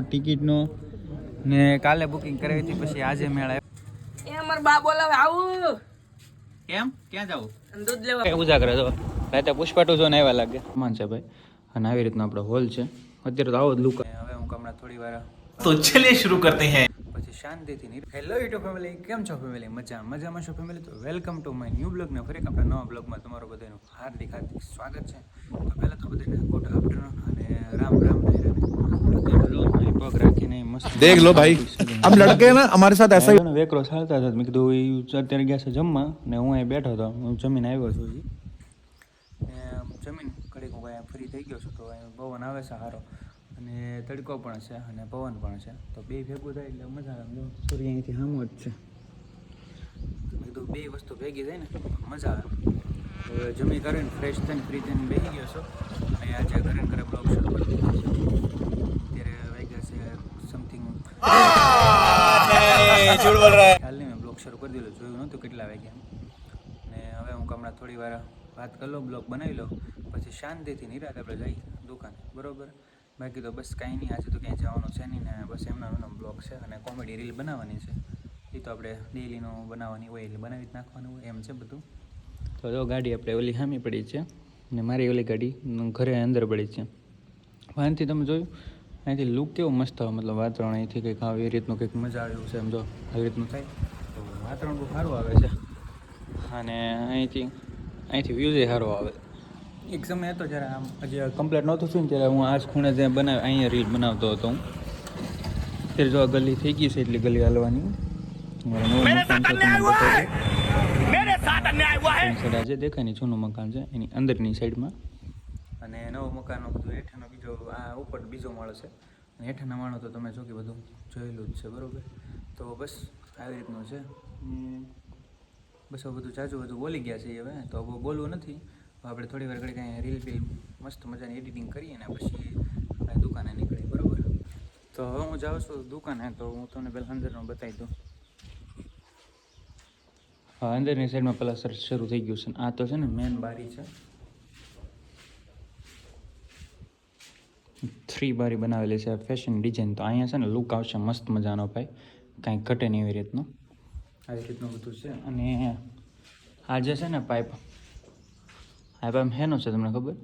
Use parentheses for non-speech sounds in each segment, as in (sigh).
ટિકિટનો ને. કાલે બુકિંગ કરાવી હતી પછી આજે મેળા એ અમાર બા બોલાવે આવું. કેમ? ક્યાં જાવ દૂધ લેવા. પૂજા કરે તો રાતે પુષ્પાટુ જોને આવ્યા લાગે. માન છે ભાઈ. અને આવી રીતનો આપણો હોલ છે. અત્યારે તો આવો જ લુક હવે હું હમણાં થોડી વાર તો ચલીએ શરૂ કરતે હે. પછી શાંતિથી નહીં હેલો યુટ્યુબ ફેમિલી કેમ છો ફેમિલી મજા મજામાં છો ફેમિલી તો વેલકમ ટુ માય ન્યૂ બ્લોગને ફરી આપણા નવા બ્લોગમાં તમારો બધાનું હાર્દિક હાર્દિક સ્વાગત છે. તો પહેલાં તો બધાને ગુડ આફ્ટરનૂન અને રામ રામ પગ રાખીને મસ્ત દેખ લો ભાઈ. આમ લડકે ના અમારે સાથ એસા હું વેકરો ચાલતા હતા. મેં કીધું એ અત્યારે ગયા છે જમવા ને હું અહીં બેઠો હતો. હું જમીન આવ્યો છું જમીન કડી હું અહીંયા ફ્રી થઈ ગયો છું તો પવન આવે છે સારો અને તડકો પણ છે અને પવન પણ છે. તો બે ભેગું થાય એટલે મજા આવે. સૂર્ય અહીંથી સામો જ છે. કીધું બે વસ્તુ ભેગી થાય ને મજા આવે. જમી કરીને ફ્રેશ થઈને ફ્રી થઈને બેસી ગયો છો. અને આજે કરીને ઘરે બ્લોગ શરૂ કરી દીધો છે. ખ્યાલ નહીં મેં બ્લોગ શરૂ કરી દીધો જોયું નહોતું કેટલા વાગ્યા. ને હવે હું હમણાં થોડી વાર વાત કરી લઉં બ્લોગ બનાવી લઉં પછી શાંતિથી નિરાત આપણે જઈ દુકાન બરોબર? બાકી તો બસ કાંઈ નહીં આજે તો ક્યાંય જવાનું છે નહીં ને બસ એમના એમનો બ્લોગ છે અને કોમેડી રીલ બનાવવાની છે. એ તો આપણે ડેલીનું બનાવવાની હોય એટલે બનાવી જ નાખવાનું હોય એમ છે બધું. તો જો ગાડી આપણે ઓલી હામી પડી છે ને મારી ઓલી ગાડી ઘરે અંદર પડી છે. વાનથી તમે જોયું? અહીંથી લુક કેવો મસ્ત આવે? મતલબ વાતાવરણ અહીંથી કંઈક આવે એ રીતનું કંઈક મજા આવે એવું છે એમ જો આવી રીતનું થાય? તો વાતાવરણ બહુ સારું આવે છે. અને અહીંથી અહીંથી વ્યૂઝે સારો આવે. એક સમય હતો જ્યારે આમ હજી કમ્પ્લેટ નહોતું થયું ને ત્યારે હું આ ખૂણે જે બનાવ અહીંયા રીલ બનાવતો હતો હું. ત્યારે જો આ ગલી થઈ ગઈ છે એટલી ગલી હાલવાની. આજે દેખાય ને જૂનું મકાન છે એની અંદરની સાઈડમાં અને નવો મકાનનો બધું હેઠળનો બીજો, આ ઉપર બીજો માળો છે. અને હેઠળના માળો તો તમે જો બધું જોયેલું જ છે, બરોબર? તો બસ આવી રીતનું છે. બસ હવે બધું જાજુ બધું બોલી ગયા છે હવે, તો બહુ બોલવું નથી. આપણે થોડી વાર ઘડી કાંઈ રીલ બીલ મસ્ત મજાની એડિટિંગ કરીએ ને પછી આપણે દુકાને નીકળીએ, બરાબર? તો હવે હું જાઉં છું દુકાને, તો હું તમને પહેલાં અંદરનું બતાવી દઉં. હા, અંદરની સાઈડમાં પહેલાં સર શરૂ થઈ ગયું છે આ તો છે ને મેન બારી છે. થ્રી બારી બનાવેલી છે ફેશન ડિઝાઇન તો અહીંયા છે ને લુક આવશે, મસ્ત મજાનો ભાઈ. કાંઈ ઘટે નહીં એવી રીતનું. આવી રીતનું બધું છે. અને આ જે છે ને પાઇપ આ પાઇપ હેનો છે તમને ખબર?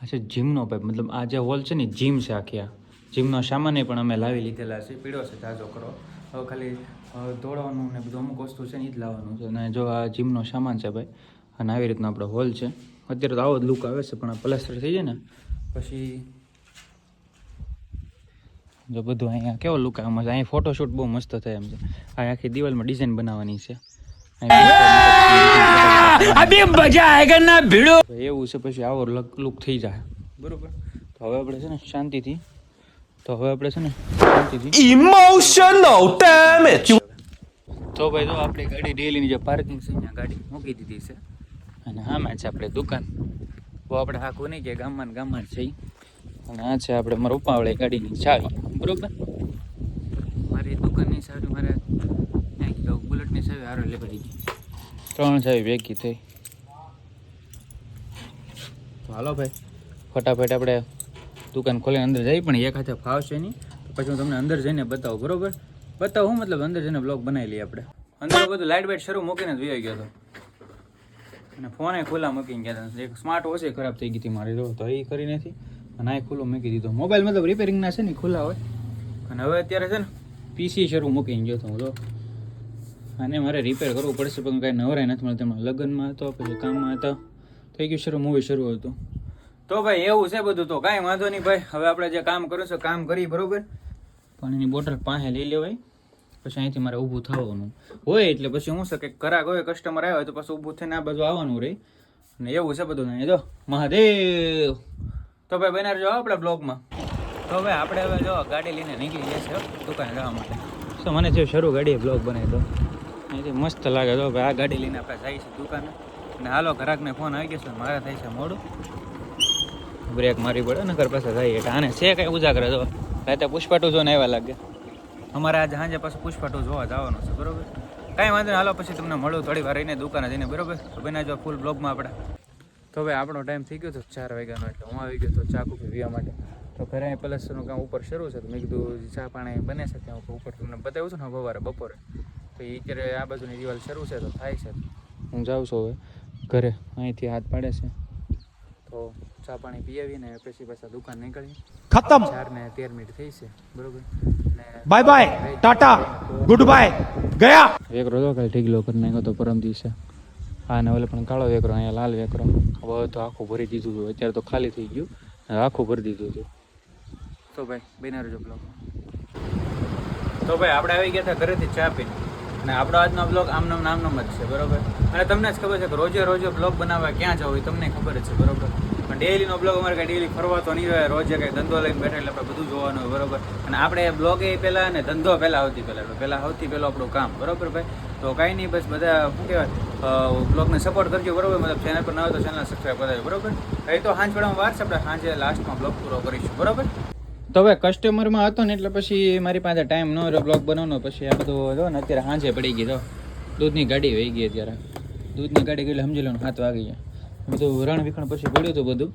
આ છે જીમનો પાઇપ મતલબ આ જે હોલ છે ને જીમ છે આખી આ. જીમનો સામાન પણ અમે લાવી લીધેલા છે. પીળો છે, તાજો કરો હવે ખાલી દોડવાનું ને બધું અમુક વસ્તુ છે ને એ જ લાવવાનું છે. અને જો આ જીમનો સામાન છે ભાઈ, અને આવી રીતનો આપણો હોલ છે. અત્યારે તો આવો જ લુક આવે છે, પણ આ પ્લાસ્ટર થઈ જાય ને, પછી જો બધું અહીંયા કેવો લુક આવે મજા અહીંયા ફોટોશૂટ બહુ મસ્ત થાય એમ છે. આ આખી દિવાલમાં ડિઝાઇન બનાવવાની છે. ના ભીડો? એવું છે પછી આવો લુક થઈ જાય. બરોબર? તો હવે આપણે છે ને શાંતિથી તો હવે આપણે છે ને શાંતિથી ઇમોશનલ ડેમેજ તો ભાઈ જો આપણી ગાડી ડેલીની જે પાર્કિંગ છે ત્યાં ગાડી મૂકી દીધી છે. અને આમાં છે આપણે દુકાન. તો આપણે આ કોની કે ગામમાં ગામમાં છે અને આ છે આપણે મારા ઉપાવળી ગાડીની ચાવી બરોબર? મારી દુકાનની ચાવી મારે બુલેટની ચાવી હારો લે ગઈ ત્રણ ચાવી ભેગી થઈ. તો હાલો ભાઈ. ફટાફટ આપણે દુકાન ખોલીને અંદર જઈ પણ એક હાથે ફાવશે નહીં. પછી હું તમને અંદર જઈને બતાવું બરોબર? બતાવું હું મતલબ અંદર જઈને બ્લોગ બનાવી લઈએ આપણે. અંદર બધું લાઇટ બાઇટ શરૂ મૂકીને જ ગયો હતો અને ફોને ખુલ્લા મૂકીને ગયા હતા એક સ્માર્ટ વોચ ખરાબ થઈ ગઈ હતી મારી જો તો એ કરી નથી. અને આ ખુલ્લો મૂકી દીધો. મોબાઈલ મતલબ રિપેરિંગના છે ને, ખુલ્લા હોય. અને હવે અત્યારે છે ને પીસી શરૂ મૂકીને હતો હું તો. અને મારે રિપેર કરવું પડશે, પણ કાંઈ નવરાય નથી મળતી. હમણાં લગ્નમાં હતો, પછી કામમાં હતા. થઈ ગયું શરૂ મૂવી શરૂ હતું. તો ભાઈ, એવું છે બધું તો. કાંઈ વાંધો નહીં ભાઈ. હવે આપણે જે કામ કર્યું છે, કામ કરી બરોબર. પાણીની બોટલ પાસે લઈ લેવાય. પછી અહીંથી મારે ઊભું થવાનું. હોય એટલે પછી હું છે કે કરાક હોય કસ્ટમર આવ્યો તો પછી ઊભું થઈને આ બધું આવવાનું રહે અને એવું છે બધું નહીં જો, મહાદેવ! તો ભાઈ બનાર જો આપણે બ્લોગમાં. તો ભાઈ આપણે હવે જો ગાડી લઈને નીકળી જઈએ છે દુકાને જવા માટે. તો મને જે શરૂ ગાડીએ બ્લોગ બનાવી દો અહીંથી મસ્ત લાગે તો ભાઈ આ ગાડી લઈને આપણે જઈએ છીએ દુકાને. અને હાલો ઘરાકને ફોન આવી ગયો છે મારે થાય છે મોડું. બ્રેક મારી પડે નગર પાસે જાય એટલે આને છે કંઈ ઉજાગરે જો. રાતે પુષ્પાટું જો ને આવ્યા લાગે. અમારે આજે સાંજે પાછું પુષ્પાટું જોવા જવાનું છે બરોબર? કાંઈ વાંધો હાલો પછી તમને મળું થોડી વાર રહીને દુકાને જઈને બરોબર? તો બના જો ફૂલ બ્લોગમાં આપણે. તો હવે આપણો ટાઈમ થઈ ગયો હતો ચાર વાગ્યાનો એટલે હું આવી ગયો હતો ચા કોફી પીવા માટે. તો ઘરે પ્લસનું કામ ઉપર શરૂ છે તો મેં કીધું ચા પાણી બને છે ત્યાં ઉપર તમને બતાવું છું ને સવારે બપોરે. તો એ અત્યારે આ બાજુની દિવાલ શરૂ છે તો થાય છે. હું જાઉં છું હવે ઘરે અહીંથી હાથ પાડે છે. તો ચા પાણી પી આવીને પછી પાછા દુકાન નીકળી ખતમ. 4 ને 13 મિનિટ થઈ છે બરોબર? Bye bye tata good bye ગયા. એક રોજો કાલ ઠીક લો કરી તો પરમ દિવસે. હા ને ઓલે પણ કાળો વેકરો અહીંયા લાલ વેકરો. હવે તો આખું ભરી દીધું હતું. અત્યારે તો ખાલી થઈ ગયું. આખું ભરી દીધું હતું. તો ભાઈ બિના રજો બ્લોગ તો ભાઈ આપણે આવી ગયા હતા ઘરેથી ચા પીને. અને આપણો આજનો બ્લોગ આમનો નામનો જ છે બરોબર? અને તમને જ ખબર છે કે રોજે રોજે બ્લોગ બનાવવા ક્યાં જવું એ તમને ખબર જ છે બરોબર? પણ ડેલીનો બ્લોગ અમારે કાંઈ ડેલી ફરવા તો નહીં રહે રોજે કાંઈ ધંધો લઈને બેઠા એટલે આપણે બધું જોવાનું હોય બરોબર? અને આપણે બ્લોગ એ પહેલાં અને ધંધો પહેલાં આવતી પહેલાં પહેલાં સૌથી પહેલો આપણું કામ બરોબર ભાઈ? તો કાંઈ નહીં, બસ બધા, શું કહેવાય બ્લોગને સપોર્ટ કરજો, બરોબર? મતલબ ચેનલ પર ન હોય તો ચેનલ સબસ્ક્રાઈબ કરાવજો બરોબર? એ તો સાંજ પડવામાં વાર છે, આપણે સાંજે લાસ્ટમાં બ્લોગ પૂરો કરીશું, બરોબર? તો હવે કસ્ટમરમાં હતો ને, એટલે પછી મારી પાસે ટાઈમ ન રહ્યો બ્લોગ બનાવવાનો, પછી આ બધું હતો ને, અત્યારે સાંજે પડી ગઈ તો. દૂધની ગાડી વહી ગઈ અત્યારે. દૂધની ગાડી એટલે સમજી લો હાથ વાગી ગયા. બધું રણ વિખણ પછી પડ્યું હતું બધું.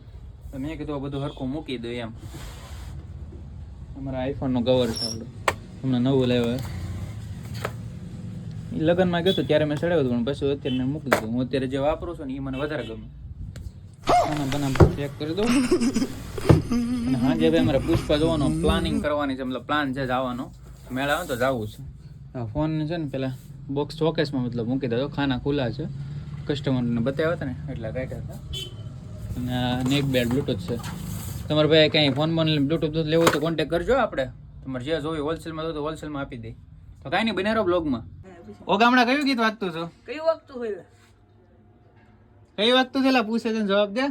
મેં કીધું બધું હરખું મૂકી દઉં એમ. અમારા આઈફોનનું કવર છે હમણાં નવું લાવ્યો લગ્નમાં ગયો હતો ત્યારે મેં ચડાવ્યું હતું, પણ પછી અત્યારે મેં મૂકી દીધું. હું અત્યારે જે વાપરું છું ને એ મને વધારે ગમે. આના બના ચેક કરી દઉં. અને ભાઈ અમારે પુષ્પા જોવાનો પ્લાનિંગ કરવાની છે, મતલબ પ્લાન છે જવાનો. મેળા આવે તો જવું છે. ફોન છે ને પેલા બોક્સ ચોકેસમાં મતલબ મૂકી દીધો. ખાના ખુલ્લા છે. કસ્ટમરને બતાવ્યા હતા ને, એટલા કાઢ્યા હતા. અને નેક બેડ બ્લૂટૂથ છે. તમારે ભાઈ કંઈ ફોન બોન બ્લૂટૂથ લેવું તો કોન્ટેક કરજો આપણે તમારે જે જોયું હોલસેલમાં તો હોલસેલમાં આપી દે. તો કાંઈ નહીં બનારો બ્લોગમાં ઓ ગામડા કયું ગીત વાગતું છું કયું વાગતું હોય? કઈ વાગતું છે? પૂછે છે જવાબ દે.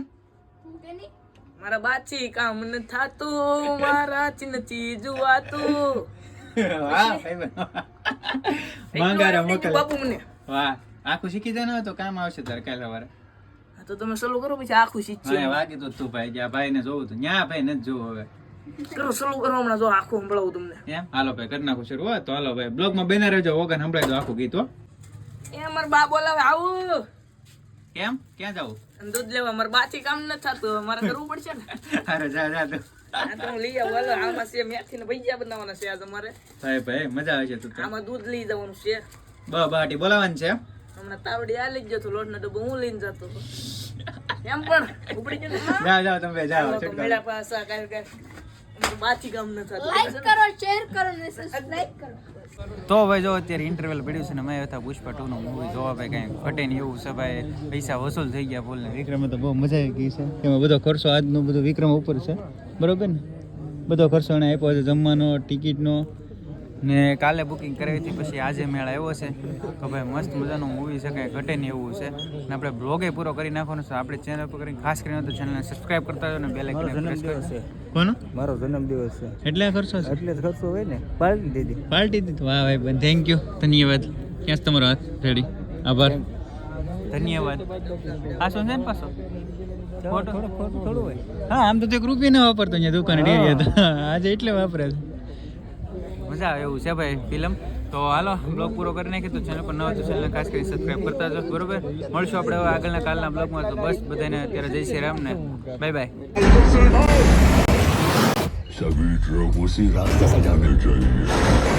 મારા બાછી કામ ન થાતું મારા નથી જોવાતું. વાહ. માંગારા મોકલ. બાપુ મને. વાહ આખું શીખી જાય તો કામ આવશે તારે કાલે સવારે તો તમે સલું કરો પછી આખું શીખશે હા વાગી તો તું ભાઈ ભાઈ ને જોવું તું ન્યા ભાઈ નથી જોવું હવે. કરો સલું કરો હમણાં જો આખું સંભળાવું તમને. એમ? હાલો ભાઈ કરી નાખું શરૂ તો હાલો ભાઈ બ્લોગ બેના રહેજો વગર સંભળાઈ દો આખું ગીત હો. એ અમાર બા બોલાવે આવું. કેમ? ક્યાં જાવું? દૂધ લેવા મારા બાથી કામ ન થતું મારે કરવું પડશે ને. (laughs) અરે જા જા તો હું લઈ આવું હાલો આમાં છે મેથી ને ભજીયા બનાવવાના છે આજ અમારે. ભાઈ ભાઈ મજા આવે છે તું તો. આમાં દૂધ લઈ જવાનું છે. બા બાટી બોલાવવાનું છે? હમણાં તાવડી આ લઈ જતો લોટ ને ડબ્બો હું લઈને જતો એમ પણ ઉપડી ગયો તમે જાઓ તો. મેળા પાસા કાલ કાંઈ અમારું કામ ન થતું. લાઈક કરો શેર કરો ને સબસ્ક્રાઇબ કરો. તો ભાઈ જો અત્યારે ઇન્ટરવેલ પડ્યું છે ને મેં હતા પુષ્પા ટુ નું મૂવી જોવા ભાઈ કઈ ઘટે નહીં એવું છે ભાઈ. પૈસા વસૂલ થઈ ગયા બોલ ને. વિક્રમે તો બહુ મજા આવી ગઈ છે. એમાં બધો ખર્ચો આજનો બધો વિક્રમ ઉપર છે. બરોબર ને? બધો ખર્ચો એને આપ્યો છે જમવાનો ટિકિટનો ને કાલે બુકિંગ કરાવી હતી પછી આજે મેળ આવ્યો છે. તો ભાઈ મસ્ત મજાનું મૂવી છે કંઈ ઘટે નહીં એવું છે. ને આપણે બ્લોગે પૂરો કરી નાખવાનો છે. આપણે ચેનલ પર કરીને ખાસ કરીને તો ચેનલને સબસ્ક્રાઇબ કરતા હોય ને બેલ આઇકન પ્રેસ કરજો. કોનો? મારો જન્મદિવસ છે. એટલે ખર્ચો છે? એટલે ખર્ચો હોય ને. પાર્ટી દીધી. પાર્ટી દીધું? વાહ ભાઈ બેન થેન્ક યુ ધન્યવાદ. ક્યાં છે તમારો હાથ? રેડી. આભાર. ધન્યવાદ. આ શું છે ને પાછો? ફોટો? થોડું હોય. હા આમ તો તે રૂપિયા ના વાપરતો અહીંયા દુકાને ડેરી હતા આજે એટલે વાપરે છે. મજા આવે એવું છે ભાઈ ફિલ્મ તો હાલો બ્લોગ પૂરો કરી નાખી તો ચેનલ પર ન હોય તો ચેનલ ખાસ કરી સબસ્ક્રાઇબ કરતા જાઓ બરોબર મળશું આપણે હવે આગળના કાલના બ્લોગમાં તો બસ બધાને અત્યારે જય શ્રી રામ ને બાય બાય सभी ट्रक उसी रास्ते से जाने चाहिए